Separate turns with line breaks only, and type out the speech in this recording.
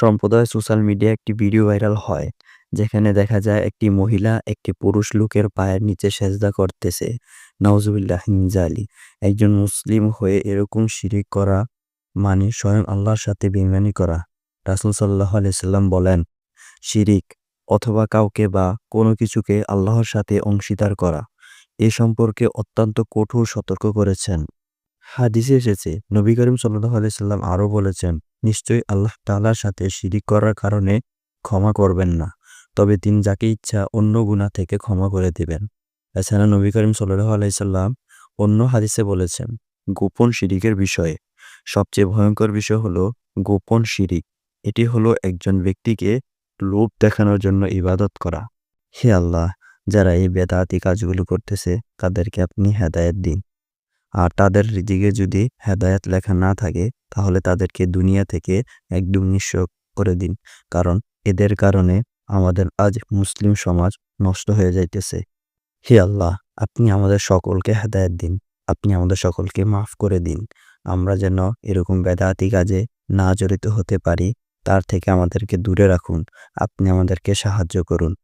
সম্প্রদায় social media একটি video viral হয়, যেখানে দেখা যায় একটি মহিলা একটি পুরুষ লোকের পায়ের নিচে সেজদা করতেছে। নাউজুবিল্লাহ জালি একজন মুসলিম হয়ে এরকম শিরিক করা মানে স্বয়ং আল্লাহর সাথে বেইমানি করা। রাসুল সাল্লাহ আলাইসাল্লাম বলেন, শিরিক অথবা কাউকে বা কোনো কিছুকে আল্লাহর সাথে অংশীদার করা, এ সম্পর্কে অত্যন্ত কঠোর সতর্ক করেছেন। হাদিসে এসেছে, নবী করিম সাল্লাহ আলাইসাল্লাম আরও বলেছেন, নিশ্চয়ই আল্লাহ তালার সাথে শিরিক করার কারণে ক্ষমা করবেন না। তবে তিনি যাকে ইচ্ছা অন্য গুণা থেকে ক্ষমা করে দিবেন। এছাড়া নবী করিম সাল্লাহ আলাইসাল্লাম অন্য হাদিসে বলেছেন, গোপন শিরিকের বিষয়ে সবচেয়ে ভয়ঙ্কর বিষয় হলো গোপন শিরিক। এটি হলো একজন ব্যক্তিকে লোভ দেখানোর জন্য ইবাদত করা। হে আল্লাহ, যারা এই বেদাতি কাজগুলো করতেছে, তাদেরকে আপনি হেদায়েত দিন। আর তাদের দিকে যদি হেদায়েত লেখা না থাকে, তাহলে তাদেরকে দুনিয়া থেকে একদম নিঃস্ব করে দিন। কারণ এদের কারণে আমাদের আজ মুসলিম সমাজ নষ্ট হয়ে যাইতেছে। হে আল্লাহ, আপনি আমাদের সকলকে হেদায়েত দিন। আপনি আমাদের সকলকে মাফ করে দিন। আমরা যেন এরকম বেদাতি কাজে না জড়িত হতে পারি, তার থেকে আমাদেরকে দূরে রাখুন। আপনি আমাদেরকে সাহায্য করুন।